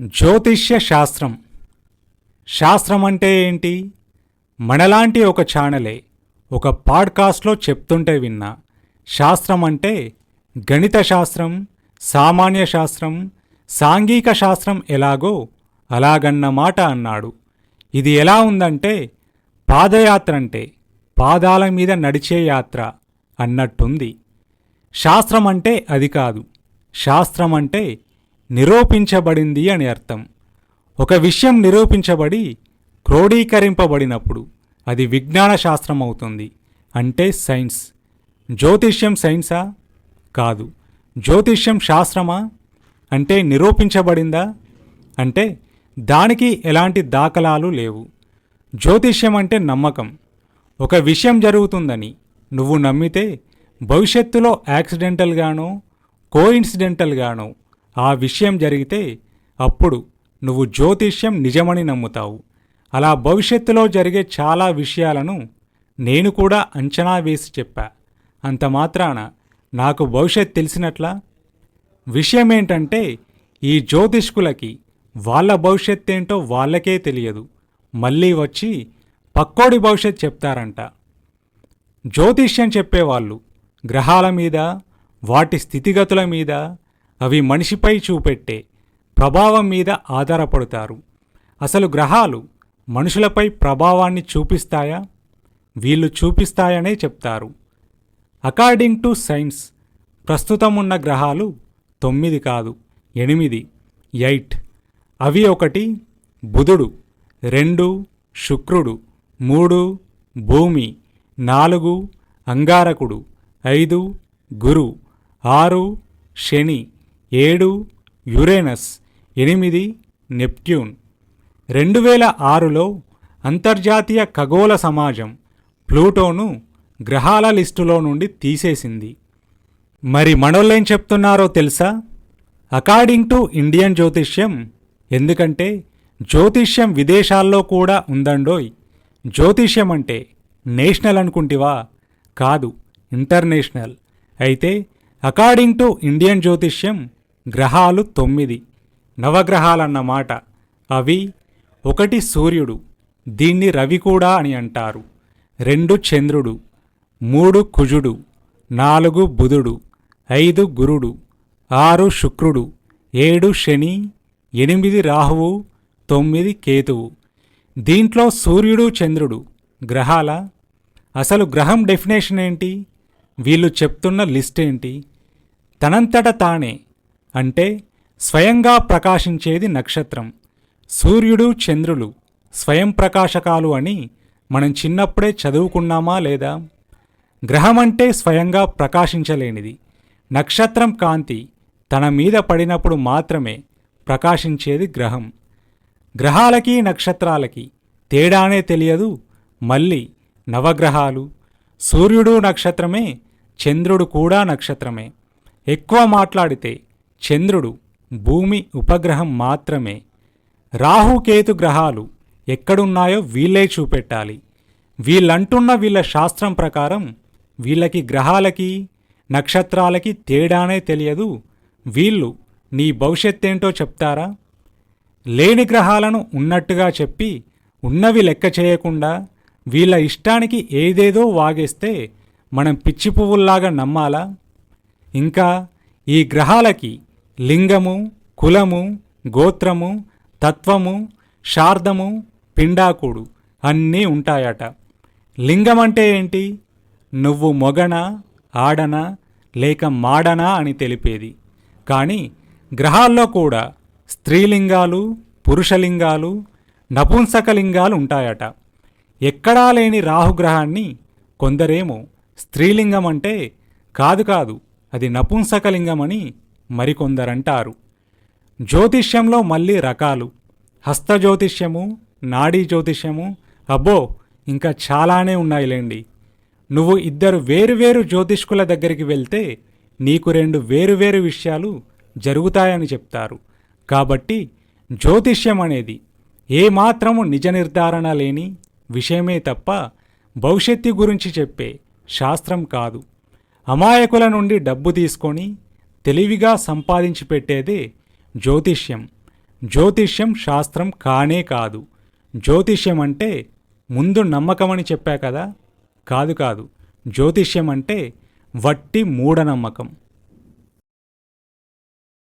జ్యోతిష్య శాస్త్రం. శాస్త్రం అంటే ఏంటి? మనలాంటి ఒక ఛానలే ఒక పాడ్కాస్ట్లో చెప్తుంటే విన్నా. శాస్త్రం అంటే గణిత శాస్త్రం సామాన్య శాస్త్రం సాంఘిక శాస్త్రం ఎలాగో అలాగన్న మాట అన్నాడు. ఇది ఎలా ఉందంటే పాదయాత్ర అంటే పాదాల మీద నడిచే యాత్ర అన్నట్టుంది. శాస్త్రం అంటే అది కాదు. శాస్త్రం అంటే నిరూపించబడింది అని అర్థం. ఒక విషయం నిరూపించబడి క్రోడీకరింపబడినప్పుడు అది విజ్ఞాన శాస్త్రం అవుతుంది అంటే సైన్స్. జ్యోతిష్యం సైన్సా? కాదు. జ్యోతిష్యం శాస్త్రమా? అంటే నిరూపించబడిందా? అంటే దానికి ఎలాంటి దాఖలాలు లేవు. జ్యోతిష్యం అంటే నమ్మకం. ఒక విషయం జరుగుతుందని నువ్వు నమ్మితే భవిష్యత్తులో యాక్సిడెంటల్గానో కోఇన్సిడెంటల్గానో ఆ విషయం జరిగితే అప్పుడు నువ్వు జ్యోతిష్యం నిజమని నమ్ముతావు. అలా భవిష్యత్తులో జరిగే చాలా విషయాలను నేను కూడా అంచనా వేసి చెప్పా. అంత మాత్రాన నాకు భవిష్యత్ తెలిసినట్లా? విషయం ఏంటంటే ఈ జ్యోతిష్కులకి వాళ్ళ భవిష్యత్ ఏంటో వాళ్ళకే తెలియదు. మళ్ళీ వచ్చి పక్కోడి భవిష్యత్ చెప్తారంట. జ్యోతిష్యం చెప్పేవాళ్ళు గ్రహాల మీద వాటి స్థితిగతుల మీద అవి మనిషిపై చూపెట్టే ప్రభావం మీద ఆధారపడతారు. అసలు గ్రహాలు మనుషులపై ప్రభావాన్ని చూపిస్తాయా? వీళ్ళు చూపిస్తాయనే చెప్తారు. అకార్డింగ్ టు సైన్స్ ప్రస్తుతం ఉన్న గ్రహాలు తొమ్మిది కాదు ఎనిమిది ఎయిట్. అవి ఒకటి బుధుడు రెండు శుక్రుడు మూడు భూమి నాలుగు అంగారకుడు ఐదు గురు ఆరు శని. ఏడు యురేనస్ ఎనిమిది నెప్ట్యూన్. రెండు వేల ఆరులో అంతర్జాతీయ ఖగోళ సమాజం ప్లూటోను గ్రహాల లిస్టులో నుండి తీసేసింది. మరి మనోళ్ళేం చెప్తున్నారో తెలుసా? అకార్డింగ్ టు ఇండియన్ జ్యోతిష్యం ఎందుకంటే జ్యోతిష్యం విదేశాల్లో కూడా ఉందండోయ్. జ్యోతిష్యం అంటే నేషనల్ అనుకుంటివా? కాదు ఇంటర్నేషనల్. అయితే అకార్డింగ్ టు ఇండియన్ జ్యోతిష్యం గ్రహాలు తొమ్మిది. నవగ్రహాలన్నమాట అవి ఒకటి సూర్యుడు దీన్ని రవి కూడా అని అంటారు. రెండు చంద్రుడు మూడు కుజుడు నాలుగు బుధుడు ఐదు గురుడు ఆరు శుక్రుడు ఏడు శని ఎనిమిది రాహువు తొమ్మిది కేతువు. దీంట్లో సూర్యుడు చంద్రుడు గ్రహాల? అసలు గ్రహం డెఫినేషన్ ఏంటి? వీళ్ళు చెప్తున్న లిస్ట్ ఏంటి? తనంతట తానే అంటే స్వయంగా ప్రకాశించేది నక్షత్రం. సూర్యుడు చంద్రులు స్వయం ప్రకాశకాలు అని మనం చిన్నప్పుడే చదువుకున్నామా లేదా? గ్రహం అంటే స్వయంగా ప్రకాశించలేనిది. నక్షత్రం కాంతి తన మీద పడినప్పుడు మాత్రమే ప్రకాశించేది గ్రహం. గ్రహాలకి నక్షత్రాలకి తేడానే తెలియదు. మళ్ళీ నవగ్రహాలు సూర్యుడు నక్షత్రమే చంద్రుడు కూడా నక్షత్రమే. ఎక్కువ మాట్లాడితే చంద్రుడు భూమి ఉపగ్రహం మాత్రమే. రాహుకేతు గ్రహాలు ఎక్కడున్నాయో వీళ్ళే చూపెట్టాలి. వీళ్ళంటున్న వీళ్ళ శాస్త్రం ప్రకారం వీళ్ళకి గ్రహాలకి నక్షత్రాలకి తేడానే తెలియదు. వీళ్ళు నీ భవిష్యత్తేంటో చెప్తారా? లేని గ్రహాలను ఉన్నట్టుగా చెప్పి ఉన్నవి లెక్క చేయకుండా వీళ్ళ ఇష్టానికి ఏదేదో వాగేస్తే మనం పిచ్చి పువ్వుల్లాగా నమ్మాలా? ఇంకా ఈ గ్రహాలకి లింగము కులము గోత్రము తత్వము శార్దము పిండాకుడు అన్నీ ఉంటాయట. లింగం అంటే ఏంటి? నువ్వు మొగనా ఆడనా లేక మాడనా అని తెలిపేది. కానీ గ్రహాల్లో కూడా స్త్రీలింగాలు పురుషలింగాలు నపుంసకలింగాలు ఉంటాయట. ఎక్కడా లేని రాహుగ్రహాన్ని కొందరేమో స్త్రీలింగం అంటే కాదు కాదు అది నపుంసకలింగమని మరికొందరంటారు. జ్యోతిష్యంలో మళ్ళీ రకాలు. హస్తజ్యోతిష్యము నాడీ జ్యోతిష్యము అబ్బో ఇంకా చాలానే ఉన్నాయిలేండి. నువ్వు ఇద్దరు వేరువేరు జ్యోతిష్కుల దగ్గరికి వెళ్తే నీకు రెండు వేరువేరు విషయాలు జరుగుతాయని చెప్తారు. కాబట్టి జ్యోతిష్యం అనేది ఏమాత్రము నిజ నిర్ధారణ లేని విషయమే తప్ప భవిష్యత్తు గురించి చెప్పే శాస్త్రం కాదు. అమాయకుల నుండి డబ్బు తీసుకొని తెలివిగా సంపాదించి పెట్టేదే జ్యోతిష్యం. జ్యోతిష్యం శాస్త్రం కానే కాదు. జ్యోతిష్యం అంటే ముందు నమ్మకం అని చెప్పా కదా? కాదు కాదు. జ్యోతిష్యం అంటే వట్టి మూఢనమ్మకం.